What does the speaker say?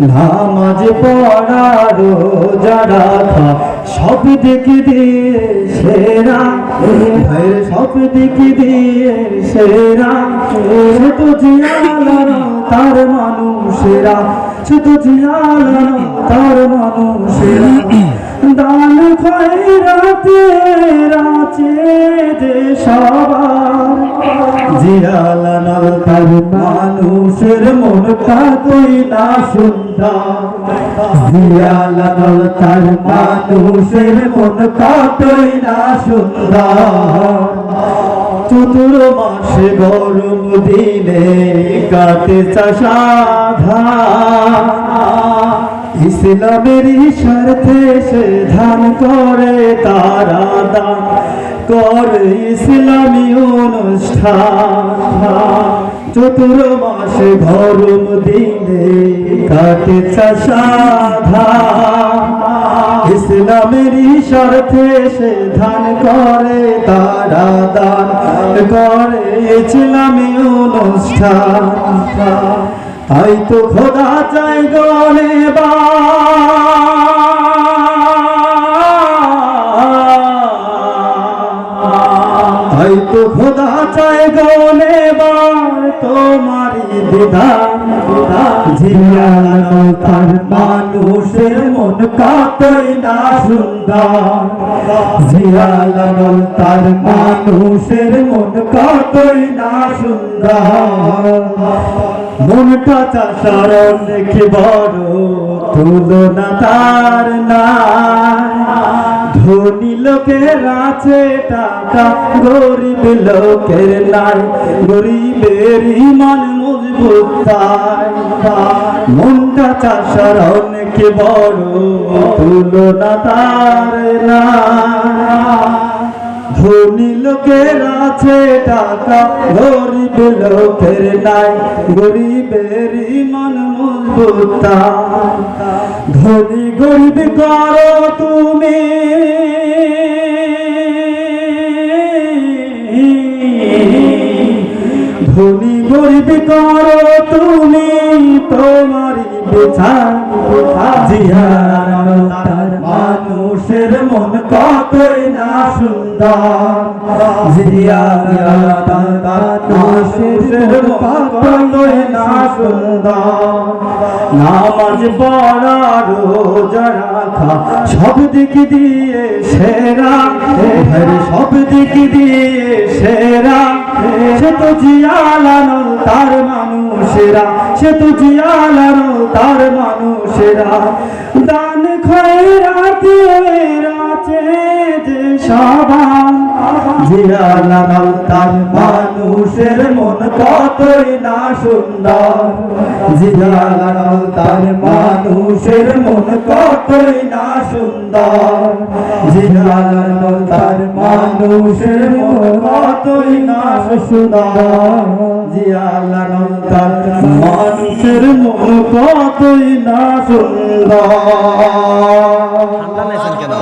নামাজ পড়া রোজা রাখা সব দিক দিয়ে সেরা। ভাইয়ের সব দিক দিয়ে সেরা। সে তো তার মানুষেরা। সে তো জিয়ালানো তার মানুষেরা। দান খয়রাতে রাচে যে সবার। জিয়ালানো তার মানুষের মন কাতই না সুন্দর। জিয়ালানো তার মানুষের মন কাতই না সুন্দর। চতুর মাসে গরম দিনে কাটে চাষাধা ইসলামের স্বার্থে সে ধান করে তারা দান করে ইসলামী অনুষ্ঠান। চতুর মাসে গরম দিনে কাটে চাষাধা ইসলামের স্বার্থে সে ধান করে, তারা দান করে ইসলামী অনুষ্ঠান। তাই তো খোদা চাই গনে বা তাই তো খোদা চাই গনে তোমারি তার মানুষের মন কাতই না সুন্দর। তার মানুষের মন কাতই না সুন্দর। মনটা চাষারণ দেখে বড়, তুলনা তার না ধনী লোকের আছে টাকা, গরিব লোকের নাই। গরিবের ইমান মজবুত মনটা চাষার অনেক বড়, তুলনা তার না ধনী লোকের আছে টাকা, গরিব লোকের নাই গরিবের ইমান মজবুত। ধনী গরিব করো তুমি? ধনী গরিব করো তুমি? তোমারই বিচার জিয়ার সুন্দর। জিয়ার তার মানুষের মন কতই না সুন্দর। নামাজ পড়া রোজা রাখা, সব দিক দিয়ে সেরা। সব দিক দিয়ে সেরা। সে তো জিয়ালানো তার মানুষেরা। সে তো জিয়ালানো তার মানুষেরা। দান খয়রাতে রাতে যে সবাই জিয়ালানো তার মানুষের মন কতই না সুন্দর জিয়ালানো তার মানুষের মন কতই না সুন্দর। জিয়ালানো তার মানুষের মন কতই না সুন্দর জিয়ালানো তার মানুষের মন কতই না সুন্দর ঠান্ডা নাইছেন কেন?